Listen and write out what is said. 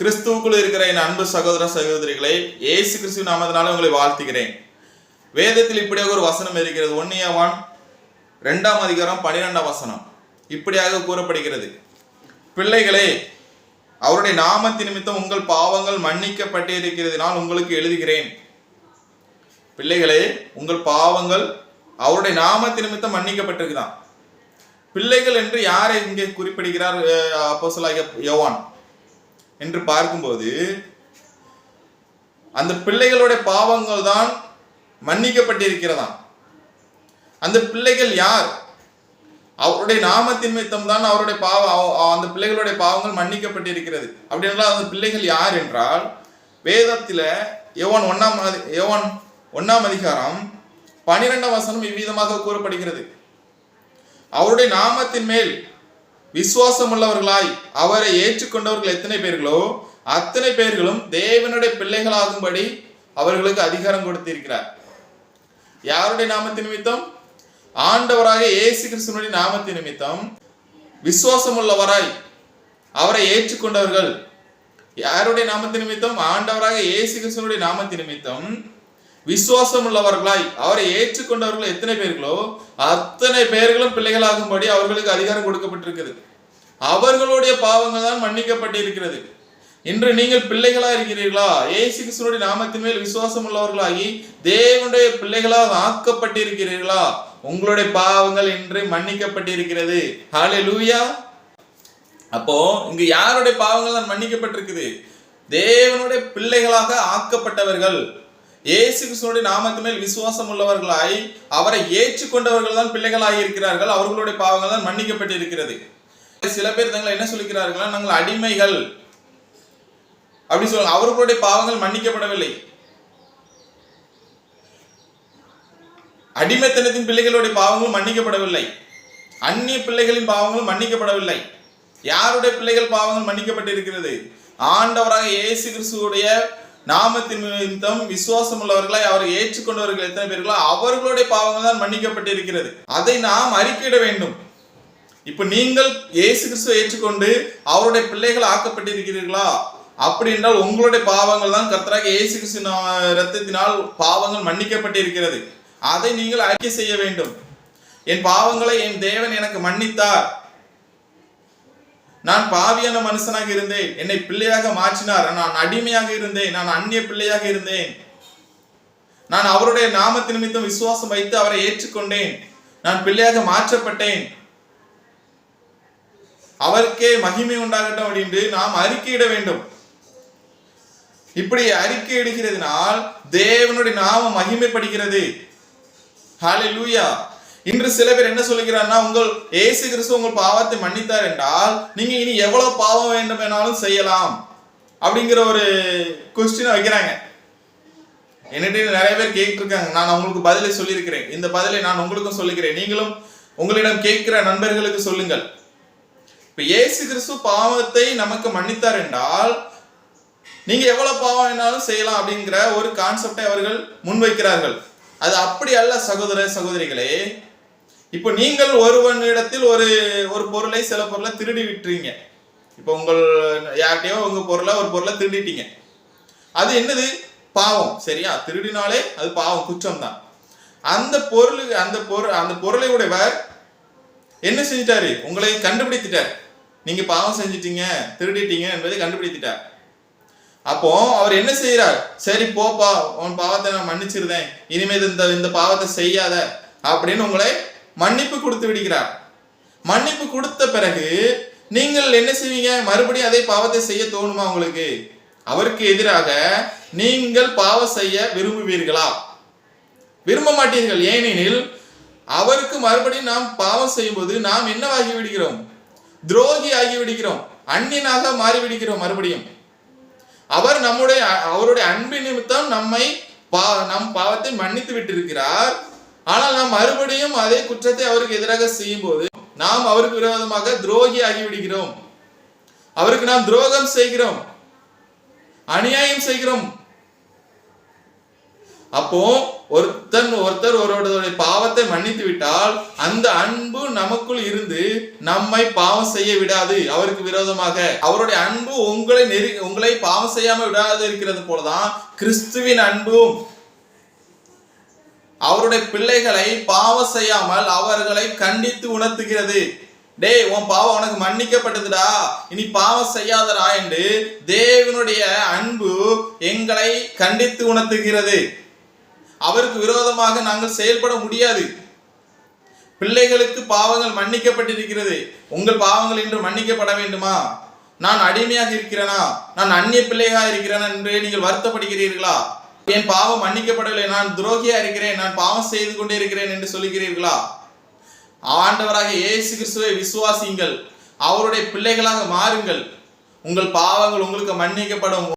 கிறிஸ்துவுக்குள் இருக்கிற என் அன்பு சகோதர சகோதரிகளை ஏசு கிறிஸ்துவ நாமத்தினால உங்களை வாழ்த்துகிறேன். வேதத்தில் இப்படியாக ஒரு வசனம் இருக்கிறது. ஒன்னியவான் ரெண்டாம் அதிகாரம் பன்னிரெண்டாம் வசனம். இப்படியாக கூறப்படுகிறது. பிள்ளைகளே அவருடைய நாமத்தின் நிமித்தம் உங்கள் பாவங்கள் மன்னிக்கப்பட்டிருக்கிறது நான் உங்களுக்கு எழுதுகிறேன். பிள்ளைகளே உங்கள் பாவங்கள் அவருடைய நாமத்தின் நிமித்தம் மன்னிக்கப்பட்டிருக்குதான். பிள்ளைகள் என்று யாரை இங்கே குறிப்பிடுகிறார் அப்போஸ்தலனாகிய யோவான்? என்று பார்க்கும்போது அந்த பிள்ளைகளுடைய பாவங்கள் தான் மன்னிக்கப்பட்டிருக்கிறதாம். அந்த பிள்ளைகள் யார்? அவருடைய நாமத்தின் நிமித்தம் தான் அவருடைய பாவம் அவ- அந்த பிள்ளைகளுடைய பாவங்கள் மன்னிக்கப்பட்டிருக்கிறது. அப்படி என்றால் அந்த பிள்ளைகள் யார் என்றால் வேதத்தில் யோவான் ஒன்னாம் யவன் யோவான் ஒன்னாம் அதிகாரம் பனிரெண்டாம் வசனம் இவ்விதமாக கூறப்படுகிறது. அவருடைய நாமத்தின் மேல் விசுவாசமுள்ளவர்களாய் அவரை ஏற்றுக்கொண்டவர்கள் எத்தனை பேர்களோ அத்தனை பேர்களும் தேவனுடைய பிள்ளைகளாகும்படி அவர்களுக்கு அதிகாரம் கொடுத்திருக்கிறார். யாருடைய நாமத்தின் நிமித்தம்? ஆண்டவராக இயேசு கிறிஸ்துவனுடைய நாமத்தின் நிமித்தம் விசுவாசம் உள்ளவராய் அவரை ஏற்றுக்கொண்டவர்கள். யாருடைய நாமத்தின் நிமித்தம்? ஆண்டவராக இயேசு கிறிஸ்துவனுடைய நாமத்தின் நிமித்தம் விசுவாசம் உள்ளவர்களாய் அவரை ஏற்றுக்கொண்டவர்கள் எத்தனை பேர்களோ அத்தனை பேர்களும் பிள்ளைகளாகும்படி அவர்களுக்கு அதிகாரம் கொடுக்கப்பட்டிருக்கிறது. அவர்களுடைய பாவங்கள் தான் மன்னிக்கப்பட்டிருக்கிறது. இன்று நீங்கள் பிள்ளைகளா இருக்கிறீர்களா? ஏசு கிறிஸ்துவனுடைய நாமத்தின் மேல் விசுவாசம் உள்ளவர்களாகி தேவனுடைய பிள்ளைகளாக ஆக்கப்பட்டிருக்கிறீர்களா? உங்களுடைய பாவங்கள் இன்று மன்னிக்கப்பட்டிருக்கிறது. லூயா அப்போ இங்கு யாருடைய பாவங்கள் தான் மன்னிக்கப்பட்டிருக்குது? தேவனுடைய பிள்ளைகளாக ஆக்கப்பட்டவர்கள். இயேசு கிறிஸ்துவோட நாமத்து மேல் விசுவாசம் உள்ளவர்களாய் அவரை ஏற்றுக்கொண்டவர்கள் தான் பிள்ளைகளாக இருக்கிறார்கள் அவர்களுடைய பாவங்கள் தான் மன்னிக்கப்பட்டிருக்கிறது. சில பேர் தங்களை என்ன சொல்லிக்கிறார்கள் நாங்கள் அடிமைகள். அப்படி சொல்லுங்க அவர்களுடைய பாவங்கள் மன்னிக்கப்படவில்லை. அடிமைத்தனத்தின் பிள்ளைகளுடைய பாவங்களும் மன்னிக்கப்படவில்லை. அந்நிய பிள்ளைகளின் பாவங்களும் மன்னிக்கப்படவில்லை. யாருடைய பிள்ளைகள் பாவங்கள் மன்னிக்கப்பட்டிருக்கிறது? ஆண்டவராக இயேசு கிறிஸ்துவுடைய நாமத்தின் நிமித்தம் விசுவாசம் உள்ளவர்களை அவரை ஏற்றுக்கொண்டவர்கள் எத்தனை பேர்களோ அவர்களுடைய பாவங்கள் தான் மன்னிக்கப்பட்டிருக்கிறது. அதை நாம் அறிக்கையிட வேண்டும். இப்ப நீங்கள் இயேசு கிறிஸ்துவை ஏற்றுக்கொண்டு அவருடைய பிள்ளைகள் ஆக்கப்பட்டிருக்கிறீர்களா? அப்படி என்றால் உங்களுடைய பாவங்கள் தான் கர்த்தராக இயேசு கிறிஸ்து நா- பாவங்கள் மன்னிக்கப்பட்டிருக்கிறது. அதை நீங்கள் அறிக்கை செய்ய வேண்டும். என் பாவங்களை என் தேவன் எனக்கு மன்னித்தார். நான் பாவியான மனுஷனாக இருந்தேன். என்னை பிள்ளையாக மாற்றினார். நான் அடிமையாக இருந்தேன். நான் அந்நிய பிள்ளையாக இருந்தேன். நான் அவருடைய நாமத்தின் நிமித்தம் விசுவாசம் வைத்து அவரை ஏற்றுக்கொண்டேன். நான் பிள்ளையாக மாற்றப்பட்டேன். அவருக்கே மகிமை உண்டாகட்டும் அப்படின்று நாம் அறிக்கையிட வேண்டும். இப்படி அறிக்கை இடுகிறதுனால் தேவனுடைய நாமம் மகிமைப்படுகிறது. ஹalleluya இன்று சில பேர் என்ன சொல்லுகிறார்னா உங்கள் ஏசு கிறிஸ்து உங்கள் பாவத்தை மன்னித்தார் என்றால் நீங்க இனி எவ்வளவு பாவம் வேண்டும் வேணாலும் செய்யலாம். அப்படிங்கிற ஒரு கொஸ்டினை வைக்கிறாங்க. என்னட்டு நிறைய பேர் கேட்டிருக்காங்க. நான் உங்களுக்கு பதிலை சொல்லியிருக்கிறேன். இந்த பதிலை நான் உங்களுக்கும் சொல்லிக்கிறேன் நீங்களும் உங்களிடம் கேட்கிற நண்பர்களுக்கு சொல்லுங்கள். இப்ப ஏசு கிறிஸ்து பாவத்தை நமக்கு மன்னித்தார் என்றால் நீங்க எவ்வளவு பாவம் வேணாலும் செய்யலாம் அப்படிங்கிற ஒரு கான்செப்டை அவர்கள் முன்வைக்கிறார்கள். அது அப்படி அல்ல சகோதர சகோதரிகளே. இப்போ நீங்கள் ஒருவனிடத்தில் ஒரு ஒரு பொருளை சில பொருளை திருடி விட்டுறீங்க. இப்போ உங்கள் யார்கிட்டயோ உங்கள் பொருளை ஒரு பொருளை திருடிட்டீங்க. அது என்னது? பாவம். சரியா? திருடினாலே அது பாவம் குற்றம் தான் அந்த பொருளுக்கு அந்த பொருள் அந்த பொருளை உடையவர் என்ன செஞ்சிட்டாரு? உங்களை கண்டுபிடித்துட்டார். நீங்க பாவம் செஞ்சிட்டீங்க திருடிட்டீங்க என்பதை கண்டுபிடித்துட்டார். அப்போ அவர் என்ன செய்யறார் சரி போப்பா உன் பாவத்தை நான் மன்னிச்சிருந்தேன் இனிமேல் இந்த இந்த பாவத்தை செய்யாத அப்படின்னு உங்களை மன்னிப்பு கொடுத்து விடுகிறார். மன்னிப்பு கொடுத்த பிறகு நீங்கள் என்ன செய்வீங்க? மறுபடியும் அதே பாவத்தை செய்ய தோணுமா உங்களுக்கு? அவருக்கு எதிராக நீங்கள் பாவம் செய்ய விரும்புவீர்களா? விரும்ப மாட்டீர்கள். ஏனெனில் அவருக்கு மறுபடியும் நாம் பாவம் செய்யும்போது நாம் என்னவாகி விடுகிறோம்? துரோகி ஆகி விடுகிறோம். அந்நியனாக மாறிவிடுகிறோம் மறுபடியும். அவர் நம்முடைய அவருடைய அன்பின் நிமித்தம் நம்மை பா நம் பாவத்தை மன்னித்து விட்டிருக்கிறார். ஆனால் நாம் மறுபடியும் அதே குற்றத்தை அவருக்கு எதிராக செய்யும் போது நாம் அவருக்கு விரோதமாக துரோகி ஆகிவிடுகிறோம் அவருக்கு நாம் துரோகம் செய்கிறோம். அநியாயம் செய்கிறோம். அப்போ ஒருத்தன் ஒருத்தர் ஒருவருடைய பாவத்தை மன்னித்து விட்டால் அந்த அன்பு நமக்குள் இருந்து நம்மை பாவம் செய்ய விடாது. அவருக்கு விரோதமாக. அவருடைய அன்பு உங்களை நெரு உங்களை பாவம் செய்யாம விடாது இருக்கிறது போலதான் கிறிஸ்துவின் அன்பும். அவருடைய பிள்ளைகளை பாவம் செய்யாமல் அவர்களை கண்டித்து உணர்த்துகிறது. டேய் உன் பாவம் உனக்கு மன்னிக்கப்பட்டதுடா. இனி பாவம் செய்யாதடா என்று தேவனுடைய அன்பு எங்களை கண்டித்து உணர்த்துகிறது. அவருக்கு விரோதமாக நாங்கள் செயல்பட முடியாது. பிள்ளைகளுக்கு பாவங்கள் மன்னிக்கப்பட்டிருக்கிறது. உங்கள் பாவங்கள் இன்று மன்னிக்கப்பட வேண்டுமா? நான் அடிமையாக இருக்கிறேனா? நான் அந்நிய பிள்ளையாக இருக்கிறேனா? என்று நீங்கள் வருத்தப்படுகிறீர்களா? என் பாவம் மன்னிக்கப்படவில்லை. நான் துரோகியா இருக்கிறேன். நான் பாவம் செய்து கொண்டே இருக்கிறேன் என்று சொல்லுகிறீர்களா? ஆண்டவராக இயேசு கிறிஸ்துவை விசுவாசியுங்கள். அவருடைய பிள்ளைகளாக மாறுங்கள். உங்கள் பாவங்கள் உங்களுக்கு மன்னிக்கப்படும்.